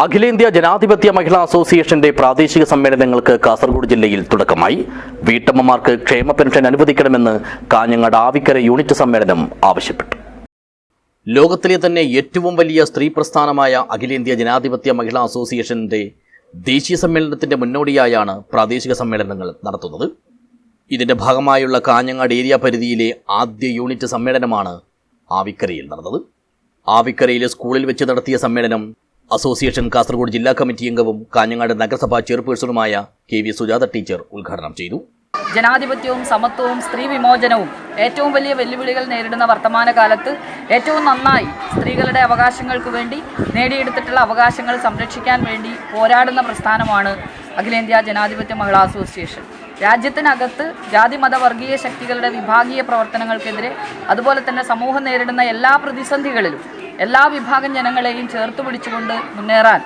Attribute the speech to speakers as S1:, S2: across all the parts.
S1: അഖിലേന്ത്യാ ജനാധിപത്യ മഹിളാ അസോസിയേഷന്റെ പ്രാദേശിക സമ്മേളനങ്ങൾക്ക് കാസർഗോഡ് ജില്ലയിൽ തുടക്കമായി. വീട്ടമ്മമാർക്ക് ക്ഷേമ പെൻഷൻ അനുവദിക്കണമെന്ന് കാഞ്ഞങ്ങാട് ആവിക്കര യൂണിറ്റ് സമ്മേളനം ആവശ്യപ്പെട്ടു. ലോകത്തിലെ തന്നെ ഏറ്റവും വലിയ സ്ത്രീ പ്രസ്ഥാനമായ അഖിലേന്ത്യാ ജനാധിപത്യ മഹിളാ അസോസിയേഷന്റെ ദേശീയ സമ്മേളനത്തിന്റെ മുന്നോടിയായാണ് പ്രാദേശിക സമ്മേളനങ്ങൾ നടത്തുന്നത്. ഇതിന്റെ ഭാഗമായുള്ള കാഞ്ഞങ്ങാട് ഏരിയ പരിധിയിലെ ആദ്യ യൂണിറ്റ് സമ്മേളനമാണ് ആവിക്കരയിൽ നടന്നത്. ആവിക്കരയിലെ സ്കൂളിൽ വെച്ച് നടത്തിയ സമ്മേളനം അസോസിയേഷൻ കാസർഗോഡ് ജില്ലാ കമ്മിറ്റി അംഗവും കാഞ്ഞങ്ങാട് നഗരസഭാ ചെയർപേഴ്സണുമായ കെ വി സുജാത ടീച്ചർ ഉദ്ഘാടനം ചെയ്തു.
S2: ജനാധിപത്യവും സമത്വവും സ്ത്രീ വിമോചനവും ഏറ്റവും വലിയ വെല്ലുവിളികൾ നേരിടുന്ന വർത്തമാന കാലത്ത് ഏറ്റവും നന്നായി സ്ത്രീകളുടെ അവകാശങ്ങൾക്ക് വേണ്ടി നേടിയെടുത്തിട്ടുള്ള അവകാശങ്ങൾ സംരക്ഷിക്കാൻ വേണ്ടി പോരാടുന്ന പ്രസ്ഥാനമാണ് അഖിലേന്ത്യാ ജനാധിപത്യ മഹിളാ അസോസിയേഷൻ. രാജ്യത്തിനകത്ത് ജാതി മത വർഗീയ ശക്തികളുടെ വിഭാഗീയ പ്രവർത്തനങ്ങൾക്കെതിരെ അതുപോലെ തന്നെ സമൂഹം നേരിടുന്ന എല്ലാ പ്രതിസന്ധികളിലും എല്ലാ വിഭാഗം ജനങ്ങളെയും ചേർത്ത് പിടിച്ചുകൊണ്ട് മുന്നേറാൻ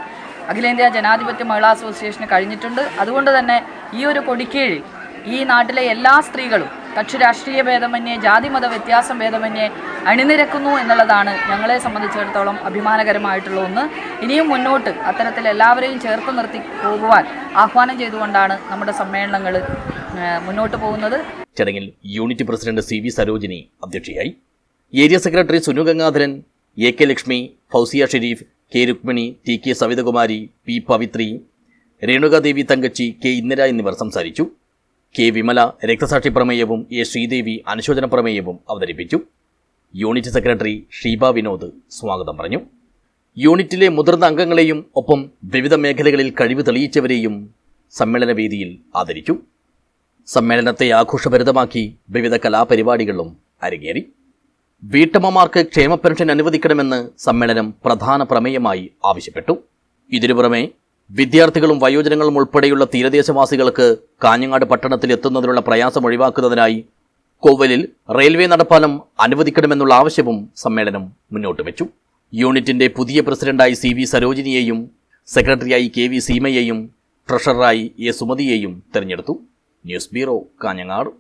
S2: അഖിലേന്ത്യാ ജനാധിപത്യ മഹിളാ അസോസിയേഷന് കഴിഞ്ഞിട്ടുണ്ട്. അതുകൊണ്ട് തന്നെ ഈ ഒരു കൊടിക്കീഴിൽ ഈ നാട്ടിലെ എല്ലാ സ്ത്രീകളും കക്ഷി രാഷ്ട്രീയ ഭേദമന്യേ ജാതി മത വ്യത്യാസം ഭേദമന്യേ അണിനിരക്കുന്നു എന്നുള്ളതാണ് ഞങ്ങളെ സംബന്ധിച്ചിടത്തോളം അഭിമാനകരമായിട്ടുള്ള ഒന്ന്. ഇനിയും മുന്നോട്ട് അത്തരത്തിൽ എല്ലാവരെയും ചേർത്ത് നിർത്തി പോകുവാൻ ആഹ്വാനം ചെയ്തുകൊണ്ടാണ് നമ്മുടെ സമ്മേളനങ്ങൾ മുന്നോട്ട് പോകുന്നത്.
S1: ചടങ്ങിൽ unit president C V Sarojini അധ്യക്ഷയായി. Area secretary Sunu Gangadharan A K Lakshmi Fousiya Sherif K Rukmini T K Savithakumari P Pavithri Renukadevi Thankachi K Indira എന്നിവർ സംസാരിച്ചു. കെ വിമല രക്തസാക്ഷി പ്രമേയവും എ ശ്രീദേവി അനുശോചന പ്രമേയവും അവതരിപ്പിച്ചു. യൂണിറ്റ് സെക്രട്ടറി ഷീബ വിനോദ് സ്വാഗതം പറഞ്ഞു. യൂണിറ്റിലെ മുതിർന്ന അംഗങ്ങളെയും ഒപ്പം വിവിധ മേഖലകളിൽ കഴിവ് തെളിയിച്ചവരെയും സമ്മേളനവേദിയിൽ ആദരിച്ചു. സമ്മേളനത്തെ ആഘോഷഭരിതമാക്കി വിവിധ കലാപരിപാടികളും അരങ്ങേറി. വീട്ടമ്മമാർക്ക് ക്ഷേമ പെൻഷൻ അനുവദിക്കണമെന്ന് സമ്മേളനം പ്രധാന പ്രമേയമായി ആവശ്യപ്പെട്ടു. ഇതിനു പുറമെ വിദ്യാർത്ഥികളും വയോജനങ്ങളും ഉൾപ്പെടെയുള്ള തീരദേശവാസികൾക്ക് കാഞ്ഞങ്ങാട് പട്ടണത്തിൽ എത്തുന്നതിനുള്ള പ്രയാസം ഒഴിവാക്കുന്നതിനായി കോവലിൽ റെയിൽവേ നടപ്പാലം അനുവദിക്കണമെന്നുള്ള ആവശ്യവും സമ്മേളനം മുന്നോട്ട് വെച്ചു. യൂണിറ്റിന്റെ പുതിയ പ്രസിഡന്റായി സി വി സരോജിനിയെയും സെക്രട്ടറിയായി കെ വി സീമയെയും ട്രഷററായി എ സുമതിയെയും തെരഞ്ഞെടുത്തു. News bureau Kanhangad.